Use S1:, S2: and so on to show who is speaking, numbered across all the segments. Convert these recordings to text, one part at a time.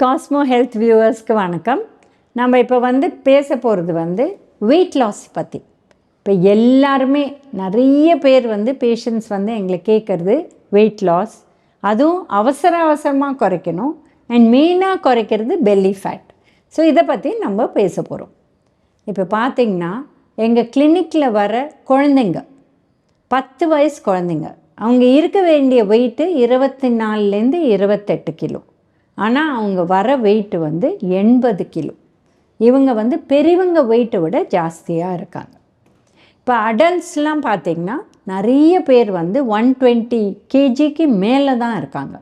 S1: Cosmo health வியூவர்ஸ்க்கு வணக்கம். நம்ம இப்போ வந்து பேச போகிறது வந்து வெயிட் லாஸ் பற்றி இப்போ எல்லாருமே நிறைய பேர் வந்து பேஷண்ட்ஸ் வந்து எங்களை கேட்குறது வெயிட் லாஸ் அதுவும் அவசர அவசரமாக குறைக்கணும். அண்ட் மெயினாக குறைக்கிறது பெல்லி ஃபேட் ஸோ இதை பற்றி நம்ம பேச போகிறோம் இப்போ பார்த்திங்கன்னா எங்கள் கிளினிக்கில் வர குழந்தைங்க பத்து வயசு குழந்தைங்க அவங்க இருக்க வேண்டிய வெயிட்டு இருபத்தி நாலுலேருந்து இருபத்தெட்டு கிலோ. ஆனால் அவங்க வர வெயிட்டு வந்து எண்பது கிலோ. இவங்க வந்து பெரியவங்க வெயிட்டை விட ஜாஸ்தியாக இருக்காங்க. இப்போ அடல்ட்ஸ்லாம் பார்த்திங்கன்னா நிறைய பேர் வந்து ஒன் டுவெண்ட்டி கேஜிக்கு மேலே தான் இருக்காங்க.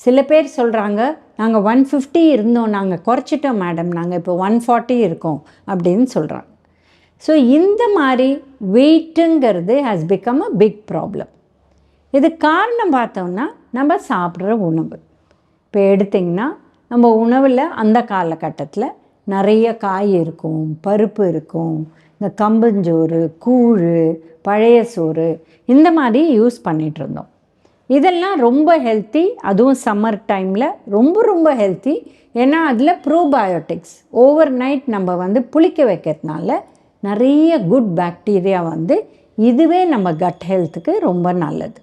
S1: சில பேர் சொல்கிறாங்க நாங்கள் ஒன் ஃபிஃப்டி இருந்தோம் நாங்கள் குறைச்சிட்டோம் மேடம் நாங்கள் இப்போ ஒன் ஃபார்ட்டி இருக்கோம் அப்படின்னு சொல்கிறாங்க ஸோ இந்த மாதிரி வெயிட்டுங்கிறது has become a big problem இது காரணம் பார்த்தோம்னா நம்ம சாப்பிட்ற உணவு. இப்போ எடுத்திங்கன்னா நம்ம உணவில் அந்த காலகட்டத்தில் நிறைய காய் இருக்கும் பருப்பு இருக்கும் இந்த கம்பஞ்சோறு கூழ் பழைய சோறு இந்த மாதிரி யூஸ் பண்ணிகிட்ருந்தோம் இதெல்லாம் ரொம்ப ஹெல்த்தி அதுவும் சம்மர் டைமில் ரொம்ப ரொம்ப ஹெல்த்தி ஏன்னா அதில் ப்ரோபயோட்டிக்ஸ் ஓவர் நைட் நம்ம வந்து புளிக்க வைக்கிறதுனால நிறைய குட் பாக்டீரியா வந்து இதுவே நம்ம கட் ஹெல்த்துக்கு ரொம்ப நல்லது.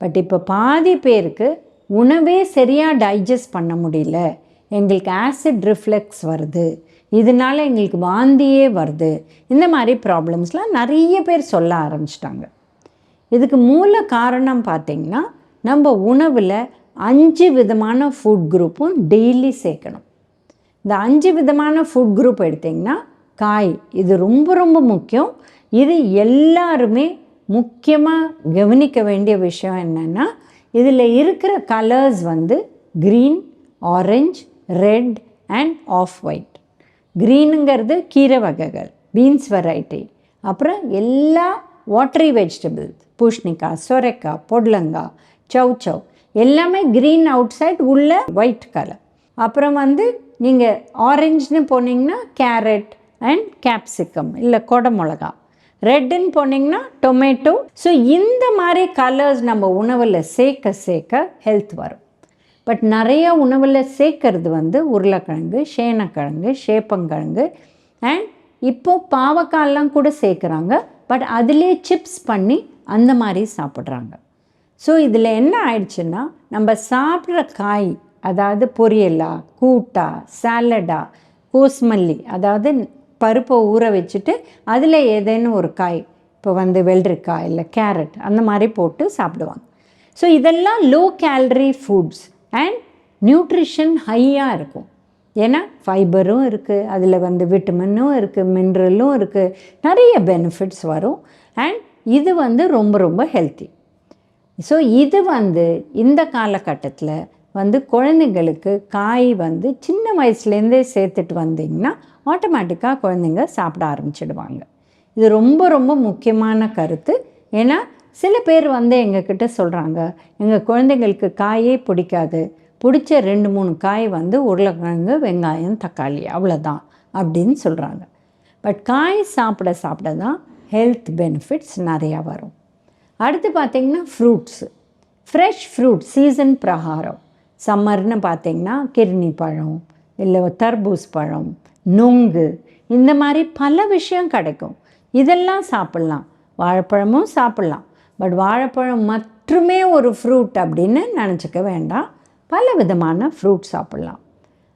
S1: பட் இப்போ பாதி பேருக்கு உணவே சரியாக டைஜஸ்ட் பண்ண முடியல. எங்களுக்கு ஆசிட் ரிஃப்ளெக்ஸ் வருது. இதனால எங்களுக்கு வாந்தியே வருது. இந்த மாதிரி ப்ராப்ளம்ஸ்லாம் நிறைய பேர் சொல்ல ஆரம்பிச்சிட்டாங்க. இதுக்கு மூல காரணம் பார்த்திங்கன்னா நம்ம உணவில் அஞ்சு விதமான ஃபுட் குரூப்பும் டெய்லி சேர்க்கணும். இந்த அஞ்சு விதமான ஃபுட் குரூப் எடுத்திங்கன்னா காய் இது ரொம்ப ரொம்ப முக்கியம். இது எல்லாருமே முக்கியமாக கவனிக்க வேண்டிய விஷயம் என்னென்னா இதில் இருக்கிற கலர்ஸ் வந்து green orange red and off white க்ரீனுங்கிறது கீரை வகைகள் பீன்ஸ் வெரைட்டி அப்புறம் எல்லா வாட்டரி வெஜிடபிள்ஸ் பூஷ்ணிக்காய் சொரைக்காய் பொடலங்காய் சவ் சவ் எல்லாமே க்ரீன் அவுட் சைட் உள்ள ஒயிட் கலர் அப்புறம் வந்து நீங்கள் ஆரஞ்சுன்னு போனீங்கன்னா கேரட் அண்ட் கேப்சிகம் இல்லை கொடை மிளகா ரெட்டுன்னு போனீங்கன்னா டொமேட்டோ. ஸோ இந்த மாதிரி கலர்ஸ் நம்ம உணவில் சேர்க்க சேர்க்க ஹெல்த் வரும். பட் நிறைய உணவில் சேர்க்கறது வந்து உருளைக்கிழங்கு சேனக்கிழங்கு சேப்பங்கிழங்கு. அண்ட் இப்போது பாவக்காயெல்லாம் கூட சேர்க்குறாங்க. பட் அதிலே சிப்ஸ் பண்ணி அந்த மாதிரி சாப்பிட்றாங்க. ஸோ இதில் என்ன ஆயிடுச்சுன்னா நம்ம சாப்பிட்ற காய் அதாவது பொரியலா கூட்டா சாலடா கோஸ்மல்லி அதாவது பருப்பை ஊற வச்சுட்டு அதில் ஏதேனும் ஒரு காய் இப்போ வந்து வெள்ளரிக்காய் இல்லை கேரட் அந்த மாதிரி போட்டு சாப்பிடுவாங்க. ஸோ இதெல்லாம் low calorie foods and nutrition ஹையாக இருக்கும். ஏன்னா ஃபைபரும் இருக்குது அதில் வந்து விட்டமினும் இருக்குது மினரலும் இருக்குது நிறைய பெனிஃபிட்ஸ் வரும். அண்ட் இது வந்து ரொம்ப ரொம்ப ஹெல்த்தி ஸோ இது வந்து இந்த காலகட்டத்தில் வந்து குழந்தைங்களுக்கு காய் வந்து சின்ன வயசுலேருந்தே சேர்த்துட்டு வந்தீங்கன்னா ஆட்டோமேட்டிக்காக குழந்தைங்க சாப்பிட ஆரம்பிச்சிடுவாங்க. இது ரொம்ப ரொம்ப முக்கியமான கருத்து. ஏன்னா சில பேர் வந்து எங்ககிட்ட சொல்கிறாங்க எங்கள் குழந்தைங்களுக்கு காயே பிடிக்காது. பிடிச்ச ரெண்டு மூணு காய் வந்து உருளைக்கிழங்கு வெங்காயம் தக்காளி அவ்வளோதான் அப்படின்னு சொல்கிறாங்க பட் காய் சாப்பிட சாப்பிட தான் ஹெல்த் பெனிஃபிட்ஸ் நிறையா வரும். அடுத்து பார்த்திங்கன்னா ஃப்ரூட்ஸு. ஃப்ரெஷ் ஃப்ரூட் சீசன் பிரகாரம். சம்மர்னு பார்த்திங்கன்னா கிர்னி பழம் இல்லை தர்பூஸ் பழம் நுங்கு இந்த மாதிரி பல விஷயம் கிடைக்கும். இதெல்லாம் சாப்பிட்லாம். வாழைப்பழமும் சாப்பிட்லாம். பட் வாழைப்பழம் மட்டுமே ஒரு ஃப்ரூட் அப்படின்னு நினச்சிக்க வேண்டாம். பல விதமான ஃப்ரூட் சாப்பிட்லாம்.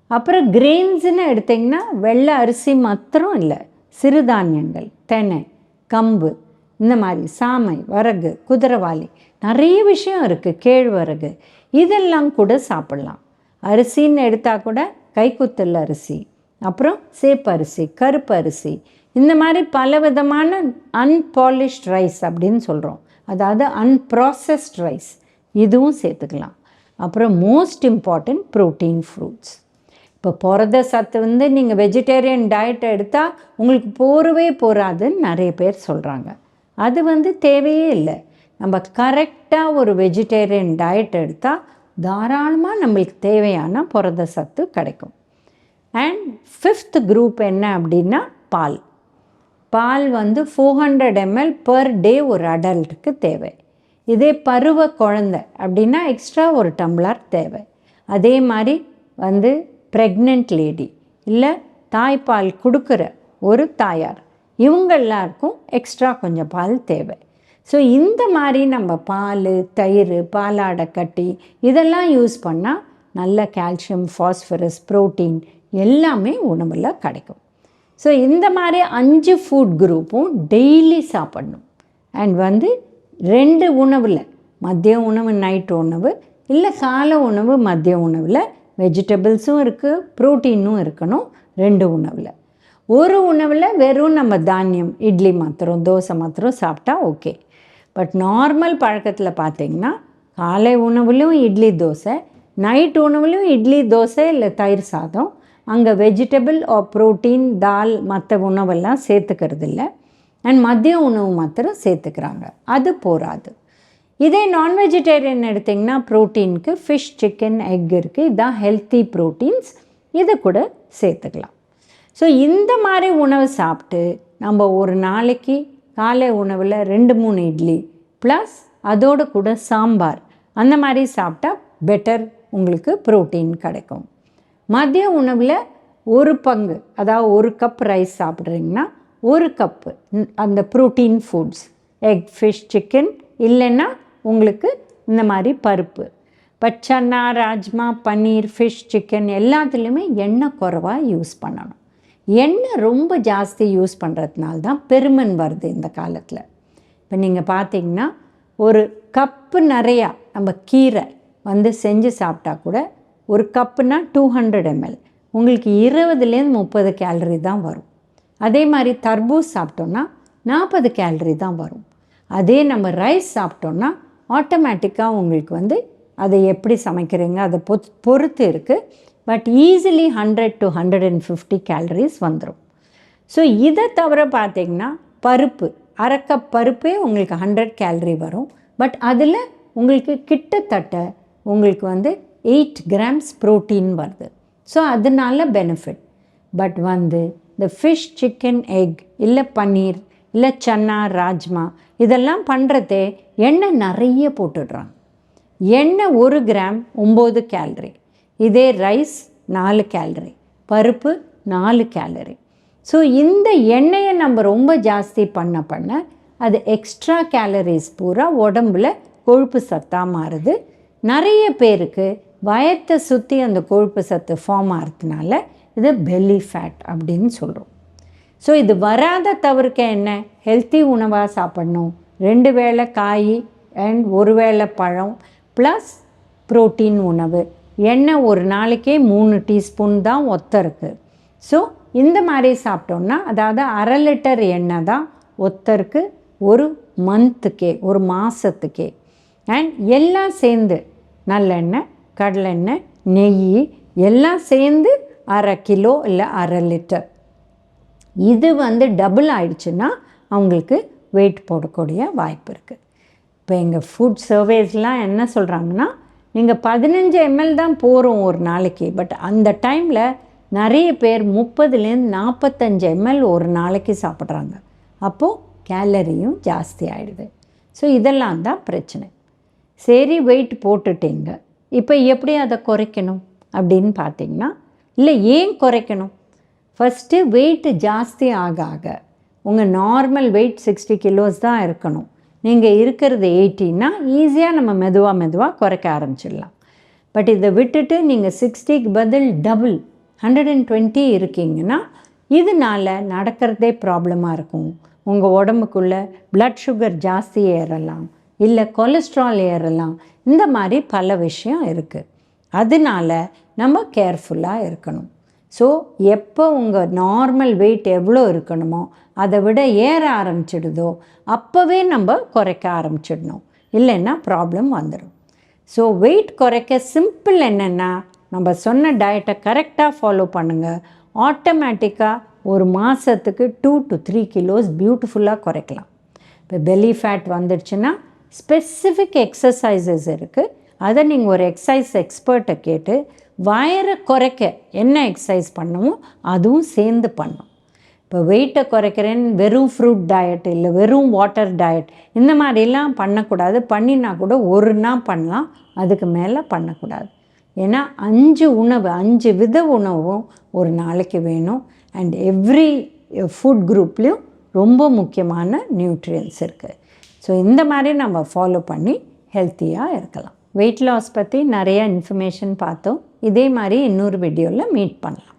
S1: அப்புறம் கிரெயின்ஸ்னு எடுத்திங்கன்னா வெள்ளை அரிசி மாத்திரம் இல்லை. சிறுதானியங்கள் தெனை கம்பு இந்த மாதிரி சாமை வரகு குதிரவாளி நிறைய விஷயம் இருக்குது கேழ்வரகு இதெல்லாம் கூட சாப்பிட்லாம். அரிசின்னு எடுத்தால் கூட கைக்குத்தல் அரிசி அப்புறம் சேப்பரிசி கருப்பு அரிசி இந்த மாதிரி பல விதமான அன்பாலிஷ்ட் ரைஸ் அப்படின்னு சொல்கிறோம் அதாவது அன்ப்ராசஸ்ட் ரைஸ் இதுவும் சேர்த்துக்கலாம். அப்புறம் மோஸ்ட் இம்பார்ட்டண்ட் ப்ரோட்டீன் ஃப்ரூட்ஸ் இப்போ புரத சத்து வந்து நீங்கள் வெஜிடேரியன் டயட் எடுத்தால் உங்களுக்கு போரவே போகாதுன்னு நிறைய பேர் சொல்கிறாங்க அது வந்து தேவையே இல்லை. நம்ம கரெக்டாக ஒரு வெஜிடேரியன் டயட் எடுத்தால் தாராளமாக நம்மளுக்கு தேவையான புரத சத்து கிடைக்கும். அண்ட் ஃபிஃப்த் குரூப் என்ன அப்படின்னா பால். பால் வந்து four hundred ml per day ஒரு அடல்ட்டுக்கு தேவை. இதே பருவ குழந்தை அப்படின்னா எக்ஸ்ட்ரா ஒரு டம்ளர் தேவை. அதே மாதிரி வந்து ப்ரெக்னென்ட் லேடி இல்லை தாய்ப்பால் கொடுக்குற ஒரு தாயார். இவங்க எல்லாருக்கும் எக்ஸ்ட்ரா கொஞ்சம் பால் தேவை. ஸோ இந்த மாதிரி நம்ம பால் தயிர் பாலாடை கட்டி இதெல்லாம் யூஸ் பண்ணால் நல்ல கால்சியம் ஃபாஸ்பரஸ் புரோட்டீன் எல்லாமே உணவில் கிடைக்கும். ஸோ இந்த மாதிரி அஞ்சு ஃபுட் குரூப்பும் டெய்லி சாப்பிடணும். அண்ட் வந்து ரெண்டு உணவில் மதிய உணவு நைட் உணவு இல்லை காலை உணவு மதிய உணவில் வெஜிடபிள்ஸும் இருக்குது ப்ரோட்டீனும் இருக்கணும் ரெண்டு உணவில். ஒரு உணவில் வெறும் நம்ம தானியம் இட்லி மாத்திரம் தோசை மாத்திரம் சாப்பிட்டா ஓகே பட் நார்மல் பழக்கத்தில் பார்த்தீங்கன்னா காலை உணவுலையும் இட்லி தோசை நைட் உணவுலையும் இட்லி தோசை இல்லை தயிர் சாதம். அங்கே வெஜிடபிள் ஆர் ப்ரோட்டீன் தால் மற்ற உணவெல்லாம் சேர்த்துக்கிறது இல்லை அண்ட் மதிய உணவு மாத்திரம் சேர்த்துக்கிறாங்க. அது போராது இதே நான் வெஜிடேரியன் எடுத்திங்கன்னா ப்ரோட்டீனுக்கு ஃபிஷ் சிக்கன் எக் இருக்குது இதுதான் ஹெல்த்தி ப்ரோட்டீன்ஸ் இதை கூட சேர்த்துக்கலாம். ஸோ இந்த மாதிரி உணவு சாப்பிட்டு நம்ம ஒரு நாளைக்கு காலை உணவில் ரெண்டு மூணு இட்லி ப்ளஸ் அதோடு கூட சாம்பார். அந்த மாதிரி சாப்பிட்டா பெட்டர் உங்களுக்கு ப்ரோட்டீன் கிடைக்கும். மதிய உணவில் ஒரு பங்கு அதாவது ஒரு கப் ரைஸ் சாப்பிட்றீங்கன்னா ஒரு கப்பு அந்த protein foods egg fish chicken இல்லைன்னா உங்களுக்கு இந்த மாதிரி பருப்பு. பச்சன்னா ராஜ்மா பன்னீர் ஃபிஷ் சிக்கன் எல்லாத்துலேயுமே எண்ணெய் குறைவாக யூஸ் பண்ணணும். எண்ணெய் ரொம்ப ஜாஸ்தி யூஸ் பண்ணுறதுனால தான் பெருமன் வருது இந்த காலத்தில். இப்போ நீங்கள் பார்த்தீங்கன்னா ஒரு கப்பு நிறையா நம்ம கீரை வந்து செஞ்சு சாப்பிட்டா கூட ஒரு கப்புனா டூ ஹண்ட்ரட் எம்எல் உங்களுக்கு இருபதுலேருந்து முப்பது கேலரி தான் வரும். அதே மாதிரி தர்பூஸ் சாப்பிட்டோன்னா நாற்பது கேலரி தான் வரும். அதே நம்ம ரைஸ் சாப்பிட்டோன்னா ஆட்டோமேட்டிக்காக உங்களுக்கு வந்து அதை எப்படி சமைக்கிறீங்க அதை பொ பொறுத்து இருக்குது but easily hundred to hundred and fifty calories வந்துடும் ஸோ இதை தவிர பார்த்திங்கன்னா பருப்பு அரைக்கப் பருப்பே உங்களுக்கு ஹண்ட்ரட் கேலரி வரும். பட் அதில் உங்களுக்கு கிட்டத்தட்ட உங்களுக்கு வந்து எயிட் கிராம்ஸ் ப்ரோட்டீன் வருது. ஸோ அதனால பெனிஃபிட் பட் வந்து இந்த ஃபிஷ் சிக்கன் எக் இல்லை பன்னீர் இல்லை சன்னா ராஜ்மா இதெல்லாம் பண்ணுறதே எண்ணெய் நிறைய போட்டுடுறாங்க. எண்ணெய் ஒரு கிராம் ஒம்பது கேலரி இதே ரைஸ் நாலு கேலரி பருப்பு நாலு கேலரி ஸோ இந்த எண்ணெயை நம்ம ரொம்ப ஜாஸ்தி பண்ண பண்ண அது எக்ஸ்ட்ரா கேலரிஸ் பூரா உடம்புல கொழுப்பு சத்தாக மாறுது. நிறைய பேருக்கு வயத்தை சுற்றி அந்த கொழுப்பு சத்து ஃபார்ம் ஆகிறதுனால இது பெல்லி ஃபேட் அப்படின்னு சொல்கிறோம் ஸோ இது வராத தவிர்க்க என்ன? ஹெல்த்தி உணவாக சாப்பிட்ணும். ரெண்டு வேளை காய் அண்ட் ஒரு வேளை பழம் ப்ளஸ் ப்ரோட்டீன் உணவு. எண்ணெய் ஒரு நாளைக்கே மூணு டீஸ்பூன் தான் ஒத்தருக்கு ஸோ இந்த மாதிரி சாப்பிட்டோம்னா அதாவது அரை லிட்டர் எண்ணெய் தான் ஒத்தருக்கு ஒரு மந்த்துக்கே ஒரு மாதத்துக்கே அண்ட் எல்லாம் சேர்ந்து நல்லெண்ணெய் கடலெண்ணெய் நெய் எல்லாம் சேர்ந்து அரை கிலோ இல்லை அரை லிட்டர். இது வந்து டபுள் ஆயிடுச்சுன்னா அவங்களுக்கு வெயிட் போடக்கூடிய வாய்ப்பு இருக்குது இப்போ எங்கள் ஃபுட் சர்வேஸ்லாம் என்ன சொல்கிறாங்கன்னா நீங்கள் பதினஞ்சு எம்எல் தான் போகிறோம் ஒரு நாளைக்கு பட் அந்த டைமில் நிறைய பேர் முப்பதுலேருந்து நாற்பத்தஞ்சு எம்எல் ஒரு நாளைக்கு சாப்பிட்றாங்க. அப்போது கேலரியும் ஜாஸ்தி ஆகிடுது ஸோ இதெல்லாம் தான் பிரச்சனை. சரி வெயிட் போட்டுட்டீங்க. இப்போ எப்படி அதை குறைக்கணும் அப்படின்னு பார்த்தீங்கன்னா இல்லை ஏன் குறைக்கணும்? ஃபஸ்ட்டு வெயிட்டு ஜாஸ்தி ஆக ஆக உங்கள் நார்மல் வெயிட் சிக்ஸ்டி கிலோஸ் தான் இருக்கணும். நீங்கள் இருக்கிறது எயிட்டின்னா ஈஸியாக நம்ம மெதுவாக மெதுவாக குறைக்க ஆரம்பிச்சிடலாம். பட் இதை விட்டுட்டு நீங்கள் சிக்ஸ்டிக்கு பதில் டபுள் ஹண்ட்ரட் அண்ட் டுவெண்ட்டி இருக்கீங்கன்னா இதனால் நடக்கிறதே ப்ராப்ளமாக இருக்கும். உங்கள் உடம்புக்குள்ளே ப்ளட் சுகர் ஜாஸ்தி ஏறலாம். இல்லை கொலஸ்ட்ரால் ஏறலாம். இந்த மாதிரி பல விஷயம் இருக்குது அதனால நம்ம கேர்ஃபுல்லாக இருக்கணும். ஸோ எப்போ உங்கள் நார்மல் வெயிட் எவ்வளோ இருக்கணுமோ அதை விட ஏற ஆரம்பிச்சிடுதோ அப்போவே நம்ம குறைக்க ஆரம்பிச்சிடணும். இல்லைன்னா ப்ராப்ளம் வந்துடும் ஸோ வெயிட் குறைக்க சிம்பிள் என்னென்னா நம்ம சொன்ன டயட்டை கரெக்டாக ஃபாலோ பண்ணுங்கள் ஆட்டோமேட்டிக்காக ஒரு மாதத்துக்கு டூ டு த்ரீ கிலோஸ் பியூட்டிஃபுல்லாக குறைக்கலாம். இப்போ பெலி ஃபேட் வந்துடுச்சுன்னா ஸ்பெசிஃபிக் எக்ஸசைசஸ் இருக்குது அதை நீங்கள் ஒரு எக்ஸசைஸ் எக்ஸ்பர்ட்டை கேட்டு வயரை குறைக்க என்ன எக்ஸசைஸ் பண்ணுமோ அதுவும் சேர்ந்து பண்ணும் இப்போ வெயிட்டை குறைக்கிறேன்னு வெறும் ஃப்ரூட் டயட் இல்லை வெறும் வாட்டர் டயட் இந்த மாதிரிலாம் பண்ணக்கூடாது. பண்ணினா கூட ஒரு நாள் பண்ணலாம் அதுக்கு மேலே பண்ணக்கூடாது. ஏன்னா அஞ்சு உணவு அஞ்சு வித உணவும் ஒரு நாளைக்கு வேணும். அண்ட் எவ்ரி ஃபுட் குரூப்லேயும் ரொம்ப முக்கியமான நியூட்ரியன்ஸ் இருக்குது ஸோ இந்த மாதிரி நம்ம ஃபாலோ பண்ணி ஹெல்த்தியாக இருக்கலாம். வெயிட் லாஸ் பற்றி நிறையா இன்ஃபர்மேஷன் பார்த்தோம். இதே மாதிரி இன்னொரு வீடியோவில் மீட் பண்ணலாம்.